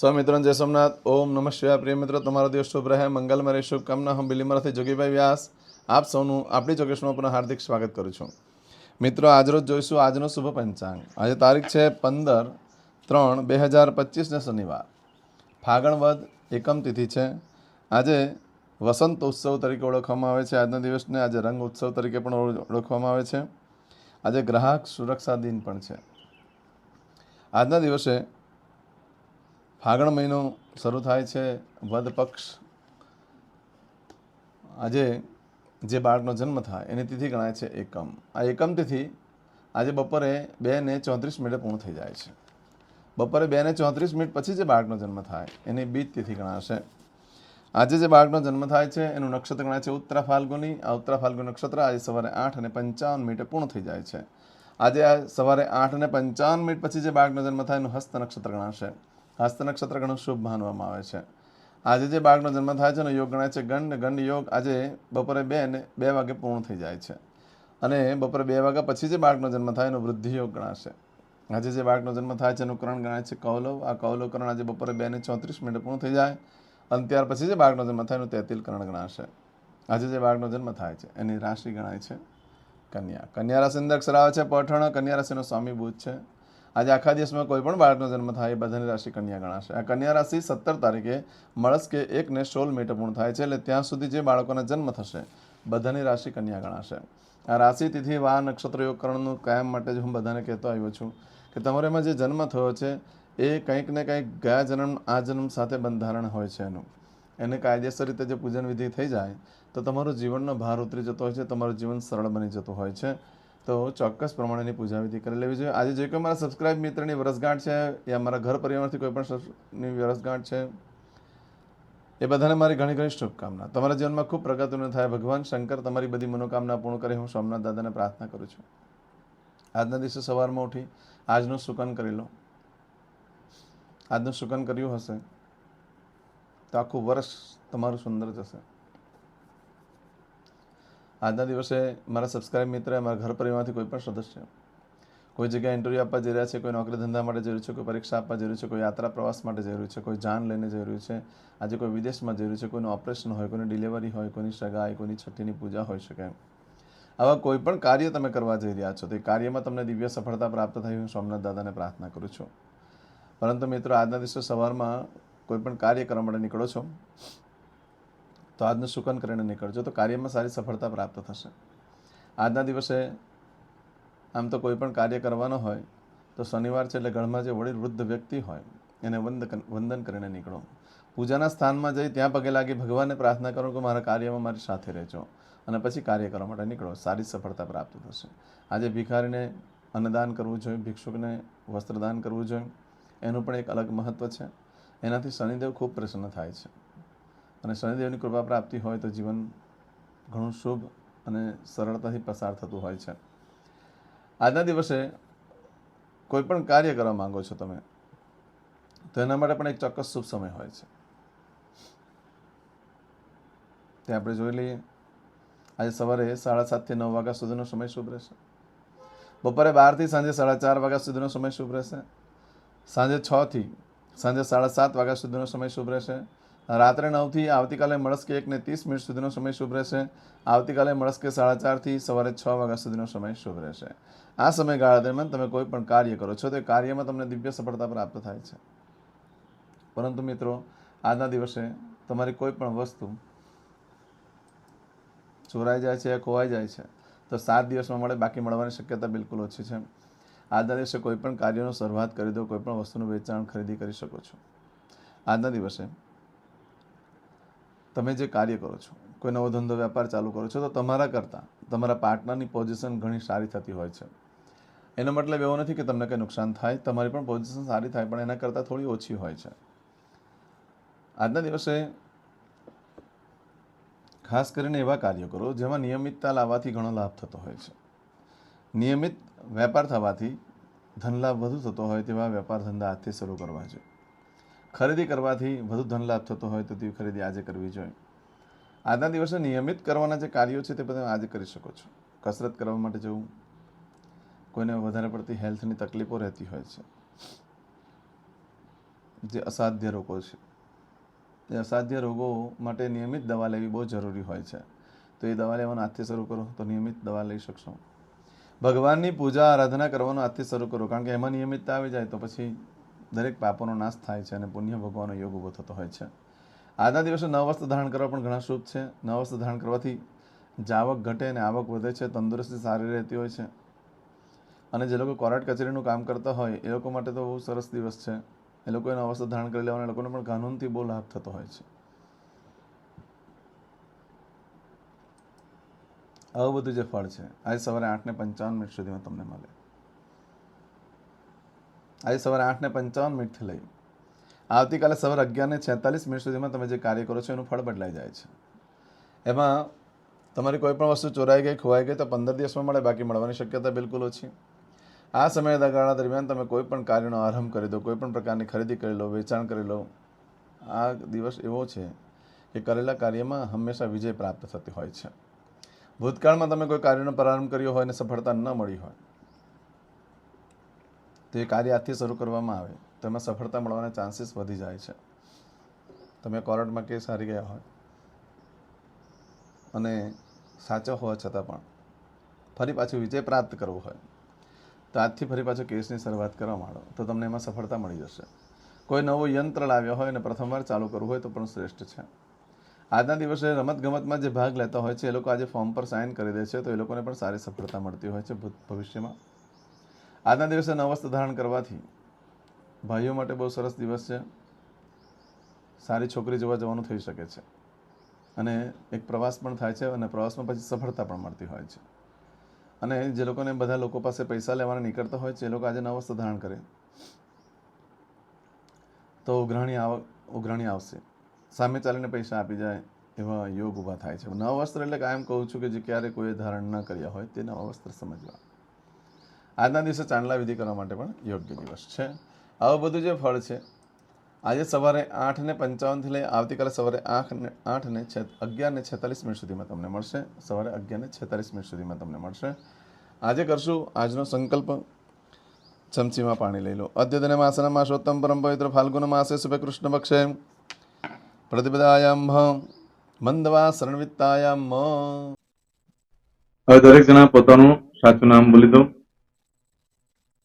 સ્વમિત્રન જય સોમનાથ. ઓમ નમઃ શિવાય. પ્રિય મિત્રો, તમારો દિવસ શુભ રહે. મંગલમય રહે. શુભકામના. હું બિલીમરાથી જોગીભાઈ વ્યાસ, આપ સૌનું આપણી જોગેશમાં પણ હાર્દિક સ્વાગત કરું છું. મિત્રો, આજરોજ જોઈશું આજનો શુભ પંચાંગ. આજે તારીખ છે પંદર ત્રણ બે હજાર પચીસને શનિવાર. ફાગણવદ એકમ તિથિ છે. આજે વસંત ઉત્સવ તરીકે ઓળખવામાં આવે છે. આજના દિવસને આજે રંગ ઉત્સવ તરીકે પણ ઓળખવામાં આવે છે. આજે ગ્રાહક સુરક્ષા દિન પણ છે. આજના દિવસે ફાગણ મહિનો શરૂ થાય છે વદ પક્ષ. આજે જે બાળકનો જન્મ થાય એની તિથિ ગણાય છે એકમ. આ એકમ તિથિ આજે બપોરે બે ને ચોત્રીસ મિનિટે પૂર્ણ થઈ જાય છે. બપોરે બે ને ચોત્રીસ મિનિટ પછી જે બાળકનો જન્મ થાય એની બીજ તિથિ ગણાશે. આજે જે બાળકનો જન્મ થાય છે એનું નક્ષત્ર ગણાય છે ઉત્તરા ફાલ્ગુની. આ ઉત્તરા ફાલ્ગુ નક્ષત્ર આજે સવારે આઠ અને પંચાવન મિનિટે પૂર્ણ થઈ જાય છે. આજે આ સવારે આઠ અને પંચાવન મિનિટ પછી જે બાળકનો જન્મ થાય એનું હસ્ત નક્ષત્ર ગણાશે. હસ્ત નક્ષત્ર ઘણું શુભ માનવામાં આવે છે. આજે જે બાળકનો જન્મ થાય છે એનો યોગ ગણાય છે. ગંડ ગંડ યોગ આજે બપોરે બે ને બે વાગે પૂર્ણ થઈ જાય છે. અને બપોરે બે વાગ્યા પછી જે બાળકનો જન્મ થાય એનો વૃદ્ધિ યોગ ગણાશે. આજે જે બાળકનો જન્મ થાય છે એનું કરણ ગણાય છે કૌલવ. આ કૌલવ કરણ આજે બપોરે બે ને ચોત્રીસ મિનિટ પૂર્ણ થઈ જાય. અને ત્યાર પછી જે બાળકનો જન્મ થાય એનું તેતિલ કરણ ગણાશે. આજે જે બાળકનો જન્મ થાય છે એની રાશિ ગણાય છે કન્યા. કન્યા રાશિ અંદર અક્ષર આવે છે પઠણ. કન્યા રાશિનો સ્વામી બુધ છે. આજે આખા દિવસમાં કોઈ પણ બાળકનો જન્મ થાય એ બધાની રાશિ કન્યા ગણાશે. આ કન્યા રાશિ સત્તર તારીખે મળસ કે એકને સોળ મિનિટે પૂર્ણ થાય છે એટલે ત્યાં સુધી જે બાળકોના જન્મ થશે, બધાની રાશિ કન્યા ગણાશે. આ રાશિ, તિથિ, વા, નક્ષત્ર, યોગકરણનું કાયમ માટે જ હું બધાને કહેતો આવ્યો છું કે તમારામાં જે જન્મ થયો છે, એ કંઈક ને કંઈક ગયા જન્મ, આ જન્મ સાથે બંધારણ હોય છે એનું. એને કાયદેસર રીતે જે પૂજન વિધિ થઈ જાય, તો તમારું જીવનનો ભાર ઉતરી જતો હોય છે, તમારું જીવન સરળ બની જતું હોય છે. તો ચોક્કસ પ્રમાણેની પૂજા વિધિ કરી લેવી જોઈએ. આજે જે કોઈ મારા સબસ્ક્રાઇબ મિત્રની વરસગાંઠ છે યા મારા ઘર પરિવારથી કોઈ પણ વરસગાંઠ છે, એ બધાને મારી ઘણી ઘણી શુભકામના. તમારા જીવનમાં ખૂબ પ્રગતિનું થાય. ભગવાન શંકર તમારી બધી મનોકામના પૂર્ણ કરે. હું સોમનાથ દાદાને પ્રાર્થના કરું છું. આજના દિવસે સવારમાં ઉઠી આજનું સુકન કરી લો. આજનું સુકન કર્યું હશે તો આખું વર્ષ તમારું સુંદર જશે. આજના દિવસે મારા સબસ્ક્રાઇબ મિત્ર મારા ઘર પરિવારમાંથી કોઈ પણ સદસ્ય કોઈ જગ્યાએ ઇન્ટરવ્યૂ આપવા જઈ રહ્યા છે, કોઈ નોકરી ધંધા માટે જઈ રહ્યું છે, કોઈ પરીક્ષા આપવા જઈ રહ્યું છે, કોઈ યાત્રા પ્રવાસ માટે જઈ રહ્યું છે, કોઈ જાન લઈને જઈ રહ્યું છે, આજે કોઈ વિદેશમાં જઈ રહ્યું છે, કોઈનું ઓપરેશન હોય, કોઈની ડિલિવરી હોય, કોઈની સગાઈ, કોઈની છઠ્ઠીની પૂજા હોઈ શકે આવા કોઈ પણ કાર્ય તમે કરવા જઈ રહ્યા છો, તો એ કાર્યમાં તમને દિવ્ય સફળતા પ્રાપ્ત થઈ હું સોમનાથ દાદાને પ્રાર્થના કરું છું. પરંતુ મિત્રો, આજના દિવસે સવારમાં કોઈ પણ કાર્ય કરવા માટે નીકળો છો તો આજનું શુકન કરીને નીકળજો? તો કાર્યમાં સારી સફળતા પ્રાપ્ત થશે. આજના દિવસે આમ તો કોઈ પણ કાર્ય કરવાનો હોય, તો શનિવાર છે એટલે ઘરમાં જે વડીલ વૃદ્ધ વ્યક્તિ હોય, એને વંદન વંદન કરીને નીકળો. પૂજાના સ્થાનમાં જઈ ત્યાં પગે લાગી ભગવાનને પ્રાર્થના કરો કે મારા કાર્યમાં મારી સાથે રહેજો અને પછી કાર્ય કરવા માટે નીકળો. સારી સફળતા પ્રાપ્ત થશે. આજે ભિખારીને અન્નદાન કરવું જોઈએ, ભિક્ષુકને વસ્ત્રદાન કરવું જોઈએ. એનું પણ એક અલગ મહત્ત્વ છે. એનાથી શનિદેવ ખૂબ પ્રસન્ન થાય છે. અને શનિદેવની કૃપા પ્રાપ્તિ હોય તો જીવન ઘણું શુભ અને સરળતાથી પસાર થતું હોય છે. આજના દિવસે કોઈ પણ કાર્ય કરવા માંગો છો તમે, તો એના માટે પણ એક ચોક્કસ શુભ સમય હોય છે. તે આપણે જોઈ લઈએ. આજે સવારે સાડા સાતથી નવ વાગ્યા સુધીનો સમય શુભ રહેશે. બપોરે બારથી સાંજે સાડા ચાર વાગ્યા સુધીનો સમય શુભ રહેશે. સાંજે છથી સાંજે સાડા સાત વાગ્યા સુધીનો સમય શુભ રહેશે. રાત્રે નવથી આવતીકાલે મળસ્કે એકને ત્રીસ મિનિટ સુધીનો સમય શુભ રહેશે. આવતીકાલે મળસ્કે સાડા ચારથી સવારે છ વાગ્યા સુધીનો સમય શુભ રહેશે. આ સમયગાળા દરમિયાન તમે કોઈ પણ કાર્ય કરો છો તો કાર્યમાં તમને દિવ્ય સફળતા પ્રાપ્ત થાય છે. પરંતુ મિત્રો, આજના દિવસે તમારી કોઈ પણ વસ્તુ ચોરાઈ જાય છે, ખોવાઈ જાય છે, તો સાત દિવસમાં મળે, બાકી મળવાની શક્યતા બિલકુલ ઓછી છે. આજના દિવસે કોઈ પણ કાર્યનો શરૂઆત કરી દો, કોઈ પણ વસ્તુનું વેચાણ, ખરીદી કરી શકો છો. આજના દિવસે તમે જે કાર્ય કરો છો, કોઈ નવો ધંધો, વેપાર ચાલુ કરો છો, તો તમારા કરતાં તમારા પાર્ટનરની પોઝિશન ઘણી સારી થતી હોય છે. એનો મતલબ એવો નથી કે તમને કંઈ નુકસાન થાય, તમારી પણ પોઝિશન સારી થાય, પણ એના કરતાં થોડી ઓછી હોય છે. આજના દિવસે ખાસ કરીને એવા કાર્યો કરો જેમાં નિયમિતતા લાવવાથી ઘણો લાભ થતો હોય છે. નિયમિત વેપાર થવાથી ધનલાભ વધુ થતો હોય તેવા વેપાર ધંધા આજથી શરૂ કરવા જોઈએ. ખરીદી કરવાથી વધુ ધનલાભ થતો હોય તો તેવી ખરીદી આજે કરવી જોઈએ. આજના દિવસે નિયમિત કરવાના જે કાર્યો છે તે બધા આજે કરી શકો છો. કસરત કરવા માટે જવું, કોઈને વધારે પડતી હેલ્થની તકલીફો રહેતી હોય છે. જે અસાધ્ય રોગો છે, એ અસાધ્ય રોગો માટે નિયમિત દવા લેવી બહુ જરૂરી હોય છે. તો એ દવા લેવાનું આજથી શરૂ કરો, તો નિયમિત દવા લઈ શકશો. ભગવાનની પૂજા, આરાધના કરવાનું આજથી શરૂ કરો, કારણ કે એમાં નિયમિતતા આવી જાય તો પછી દરેક પાપોનો નાશ થાય છે અને પુણ્ય ભોગવાનો યોગ ઊભો થતો હોય છે. આજના દિવસે નવ વસ્ત્ર ધારણ કરવા પણ ઘણા શુભ છે. નવ વસ્ત્ર ધારણ કરવાથી જાવક ઘટે અને આવક વધે છે, તંદુરસ્તી સારી રહેતી હોય છે. અને જે લોકો કોર્ટ કચેરીનું કામ કરતા હોય, એ લોકો માટે તો બહુ સરસ દિવસ છે. એ લોકોએ નવ વસ્ત્ર ધારણ કરી લેવાના, લોકોને પણ કાનૂનથી બહુ લાભ થતો હોય છે. આવું બધું જે ફળ છે, આજે સવારે આઠને પંચાવન મિનિટ સુધીમાં તમને મળે. આજે સવારે આઠને પંચાવન મિનિટથી લઈ. આવતીકાલે સવારે અગિયારને છેતાલીસ મિનિટ સુધીમાં તમે જે કાર્ય કરો છો એનું ફળ બદલાઈ જાય છે. એમાં તમારી કોઈ પણ વસ્તુ ચોરાઈ ગઈ, ખોવાઈ ગઈ, તો પંદર દિવસમાં મળે, બાકી મળવાની શક્યતા બિલકુલ ઓછી. આ સમયગાળા દરમિયાન તમે કોઈ પણ કાર્યનો આરંભ કરી દો, કોઈ પણ પ્રકારની ખરીદી કરી લો, વેચાણ કરી લો, આ દિવસ એવો છે કે કરેલા કાર્યમાં હંમેશા વિજય પ્રાપ્ત થતી હોય છે. ભૂતકાળમાં તમે કોઈ કાર્યનો પ્રારંભ કર્યો હોય અને સફળતા ન મળી હોય તો કાર્ય આજથી શરૂ કરવામાં આવે, તો એમાં સફળતા મળવાના ચાન્સીસ વધી જાય છે. તમે કોર્ટમાં કેસ હારી ગયા હોય, અને સાચો હોવા છતાં પણ ફરી પાછું વિજય પ્રાપ્ત કરવો હોય, તો આજથી ફરી પાછો કેસની શરૂઆત કરવા માંડો તો તમને એમાં સફળતા મળી જશે. કોઈ નવો યંત્ર લાવ્યો હોય અને પ્રથમવાર ચાલુ કરવું હોય તો પણ શ્રેષ્ઠ છે. આજના દિવસે રમતગમતમાં જે ભાગ લેતા હોય છે, એ લોકો આજે ફોર્મ પર સાઇન કરી દે છે, તો એ લોકોને પણ સારી સફળતા મળતી હોય છે ભવિષ્યમાં આજના દિવસે નવ ધારણ કરવાથી ભાઈઓ માટે બહુ સરસ દિવસ છે. સારી છોકરી જોવા જવાનું થઈ શકે છે. અને એક પ્રવાસ પણ થાય છે અને પ્રવાસમાં પછી સફળતા પણ મળતી હોય છે. અને જે લોકોને બધા લોકો પાસે પૈસા લેવાના નીકળતા હોય છે, એ લોકો આજે નવ વસ્ત્ર ધારણ કરે. તો ઉઘરાણી આવ, ઉઘરાણી આવશે. સામે ચાલીને પૈસા આપી જાય એવા યોગ ઊભા થાય છે. નવ વસ્ત્ર એટલે કાયમ કહું છું કે જે ક્યારે કોઈએ ધારણ ન કર્યા હોય તે નવા વસ્ત્ર સમજવા. આજના દિવસે ચાંદલા વિધિ કરવા માટે પણ યોગ્ય દિવસ છે. આવું બધું જે ફળ છે, આજે સવારે આઠ ને પંચાવનથી લઈ આવતીકાલે સવારે આઠ ને આઠ ને છે અગિયાર ને છેતાલીસ મિનિટ સુધીમાં તમને મળશે. સવારે અગિયાર ને છેતાલીસ મિનિટ સુધીમાં તમને મળશે. આજે કરશું આજનો સંકલ્પ. ચમચીમાં પાણી લઈ લો. અદ્યતન માસના માસોત્તમ પરમ પવિત્ર ફાલ્ગુન માસે શુભે કૃષ્ણ પક્ષે. પ્રતિપદાયામ મંદવા શરણવિત્તાયામ દરેક જણા પોતાનું સાચું નામ બોલી દો.